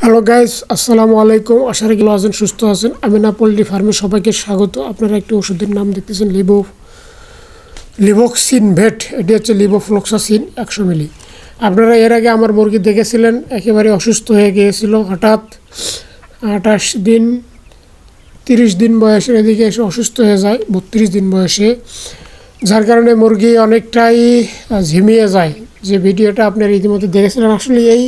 Hello guys আসসালামু আলাইকুম আশা রাখি আছেন, সুস্থ আছেন। আমিনা পোলট্রি ফার্মে সবাইকে স্বাগত। আপনারা একটি ওষুধের নাম দেখতেছেন, লিবো লিভোক্সিন ভেট। এটি হচ্ছে লিভোফ্লক্সাসিন একশো মিলি। আপনারা এর আগে আমার মুরগি দেখেছিলেন, একেবারে অসুস্থ হয়ে গিয়েছিল হঠাৎ। আঠাশ দিন, তিরিশ দিন বয়সের এদিকে এসে অসুস্থ হয়ে যায়, বত্রিশ দিন বয়সে। যার কারণে মুরগি অনেকটাই ঝিমিয়ে যায়। যে ভিডিওটা আপনারা ইতিমধ্যে দেখেছিলেন, আসলে এই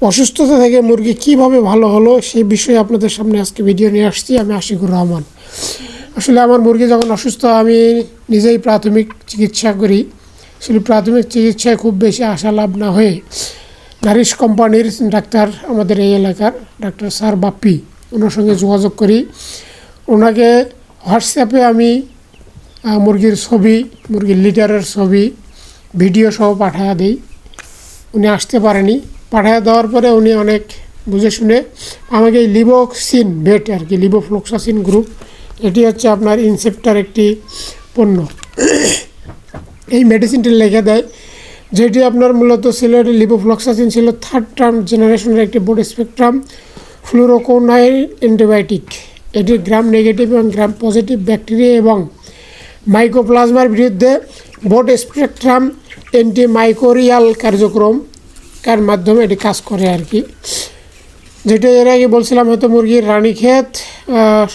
অসুস্থতা থেকে মুরগি কীভাবে ভালো হলো সেই বিষয়ে আপনাদের সামনে আজকে ভিডিও নিয়ে আসছি। আমি আশিকুর রহমান। আসলে আমার মুরগি যখন অসুস্থ, আমি নিজেই প্রাথমিক চিকিৎসা করি। আসলে প্রাথমিক চিকিৎসায় খুব বেশি আশা লাভ না হয়ে নারিশ কোম্পানির ডাক্তার আমাদের এই এলাকার ডাক্তার স্যার বাপ্পি, ওনার সঙ্গে যোগাযোগ করি। ওনাকে হোয়াটসঅ্যাপে আমি মুরগির ছবি, মুরগির লিটারের ছবি ভিডিও সহ পাঠায়া দিই। উনি আসতে পারেনি। পাঠায় দেওয়ার পরে উনি অনেক বুঝে শুনে আমাকে এই লিবোক্সিন ভেট আর কি, লিবোফ্লোক্সাসিন গ্রুপ এটি হচ্ছে আপনার ইনসেপ্টার একটি পণ্য। এই মেডিসিনটি লিখে দেয়, যেটি আপনার মূলত ছিল এটি লিবোফ্লক্সাসিন ছিল থার্ড টার্ম জেনারেশনের একটি বোর্ড স্পেকট্রাম ফ্লুরোকোনাইল অ্যান্টিবায়োটিক এটি গ্রাম নেগেটিভ এবং গ্রাম পজিটিভ ব্যাকটেরিয়া এবং মাইকোপ্লাজমার বিরুদ্ধে বোর্ড স্পেকট্রাম অ্যান্টিমাইকোরিয়াল কার্যক্রম। কার মাধ্যমে এটি কাজ করে আর কি। যেটা এর আগে বলছিলাম, হয়তো মুরগির রানীক্ষেত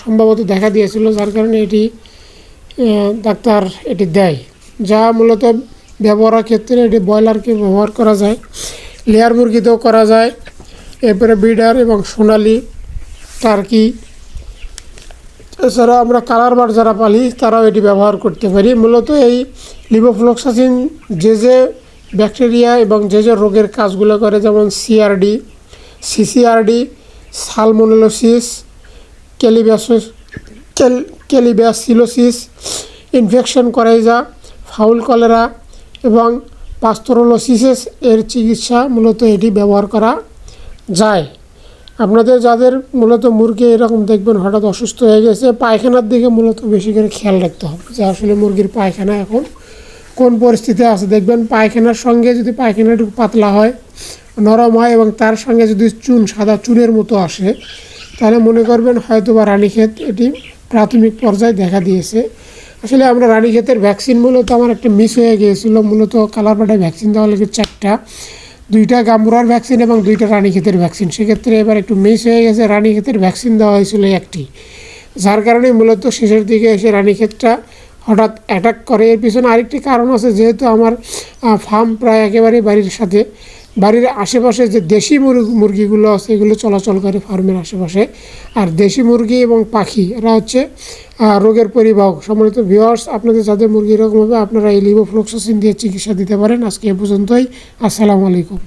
সম্ভবত দেখা দিয়েছিল, যার কারণে এটি ডাক্তার এটি দেয়। যা মূলত ব্যবহারের ক্ষেত্রে এটি ব্রয়লারকে ব্যবহার করা যায়, লেয়ার মুরগিতেও করা যায়, এরপরে বিডার এবং সোনালি টার্কি এছাড়া আমরা কালার বার যারা পালি, তারাও এটি ব্যবহার করতে পারি। মূলত এই লিভোফ্লক্সাসিন যে যে ব্যাকটেরিয়া এবং যে যে রোগের কাজগুলো করে, যেমন CRD CCRD salmonellosis colibacillosis infection coryza fowl cholera এবং পাস্তরোলোসিসেস এর চিকিৎসা মূলত এটি ব্যবহার করা যায়। আপনাদের যাদের মূলত মুরগি এরকম দেখবেন হঠাৎ অসুস্থ হয়ে গেছে, পায়খানার দিকে মূলত বেশি করে খেয়াল রাখতে হবে যে আসলে মুরগির পায়খানা এখন কোন পরিস্থিতি আছে দেখবেন পায়খানার সঙ্গে যদি পায়খানা একটু পাতলা হয়, নরম হয় এবং তার সঙ্গে যদি চুন, সাদা চুনের মতো আসে, তাহলে মনে করবেন হয়তো বা রানীক্ষেত এটি প্রাথমিক পর্যায়ে দেখা দিয়েছে। আসলে আমরা রানীক্ষেতের ভ্যাকসিন মূলত আমার একটা মিস হয়ে গিয়েছিল, মূলত কালার বাটায় ভ্যাকসিন দেওয়া লাগে চারটা। দুইটা গাম্বুরার ভ্যাকসিন এবং দুইটা রানীক্ষেতের ভ্যাকসিন। সেক্ষেত্রে এবার একটু মিস হয়ে গেছে, রানীক্ষেতের ভ্যাকসিন দেওয়া হয়েছিল একটি। যার কারণে মূলত শেষের দিকে এসে রানীক্ষেতটা হঠাৎ অ্যাটাক করে। এর পিছনে আরেকটি কারণ আছে, যেহেতু আমার ফার্ম প্রায় একেবারে বাড়ির সাথে। বাড়ির আশেপাশে যে দেশি মুরগ- মুরগিগুলো আছে, এগুলো চলাচল করে ফার্মের আশেপাশে। আর দেশি মুরগি এবং পাখি, এরা হচ্ছে রোগের পরিবাহক। সম্মানিত ভিওয়ার্স আপনাদের যাদের মুরগি এরকম হবে আপনারা এই লিভোফ্লোক্সাসিন দিয়ে চিকিৎসা দিতে পারেন, আজকে এ পর্যন্তই। আসসালামু আলাইকুম।